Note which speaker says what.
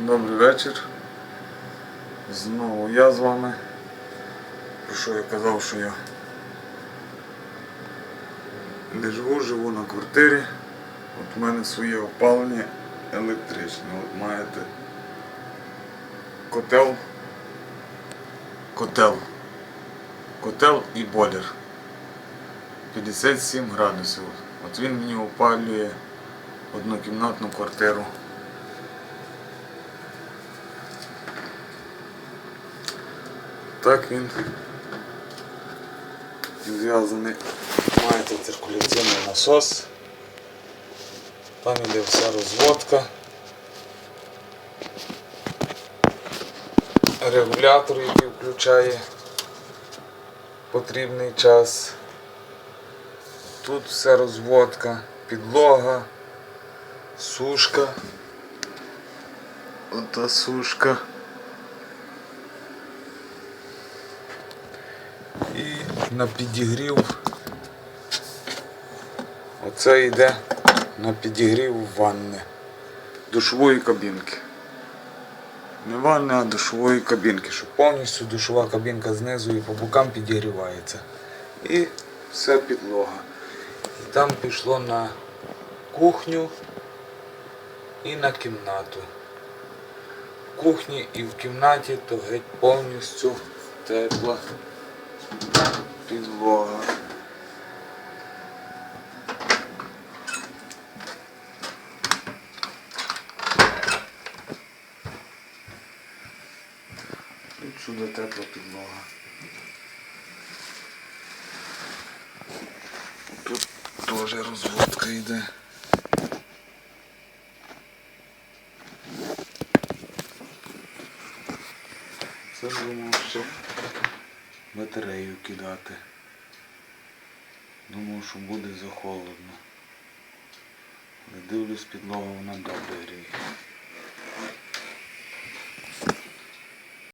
Speaker 1: Добрий вечір. Знову я з вами. Про що я казав, що я не живу, живу на квартирі. От у мене своє опалення електричне. От маєте котел. Котел. Котел і бойлер. 57 градусів. От він мені опалює однокімнатну квартиру. Так він зв'язаний. Маєте циркуляційний насос. Там іде вся розводка. Регулятор, який включає потрібний час. Тут вся розводка, підлога, сушка. Ота сушка. І на підігрів. Оце йде на підігрів ванни. Душової кабінки. Не ванни, а душової кабінки, щоб повністю душова кабінка знизу і по бокам підігрівається. І вся підлога. І там пішло на кухню і на кімнату. В кухні і в кімнаті то геть повністю тепла підлога. Тут сюди тепла підлога. Тут теж розводка йде. Це думав, що батарею кидати. Думав, що буде захолодно. Але дивлюсь, підлога вона добре гріє.